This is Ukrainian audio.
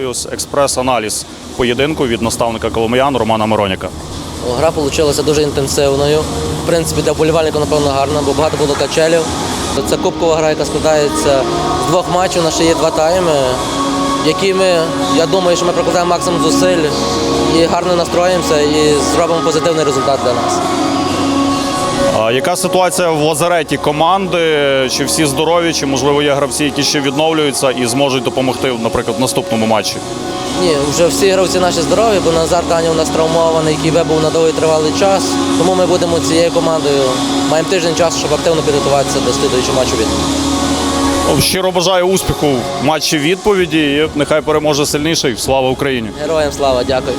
результату експрес-аналіз поєдинку від наставника Коломиян Романа Мороніка. Гра вийшла дуже інтенсивною. В принципі, для вболівальника, напевно, гарна, бо багато було качелів. Це кубкова гра, яка складається з двох матчів. У нас ще є два тайми, які ми, я думаю, що ми прикладаємо максимум зусиль і гарно настроїмося і зробимо позитивний результат для нас. Яка ситуація в лазареті команди? Чи всі здорові, чи можливо є гравці, які ще відновлюються і зможуть допомогти, наприклад, в наступному матчі? Ні, вже всі гравці наші здорові, бо Назар Таня у нас травмований, який вибув на довгий тривалий час. Тому ми будемо цією командою. Маємо тиждень часу, щоб активно підготуватися до слідуючого матчу від. Щиро бажаю успіху в матчі відповіді і нехай переможе сильніший. Слава Україні! Героям слава, дякую.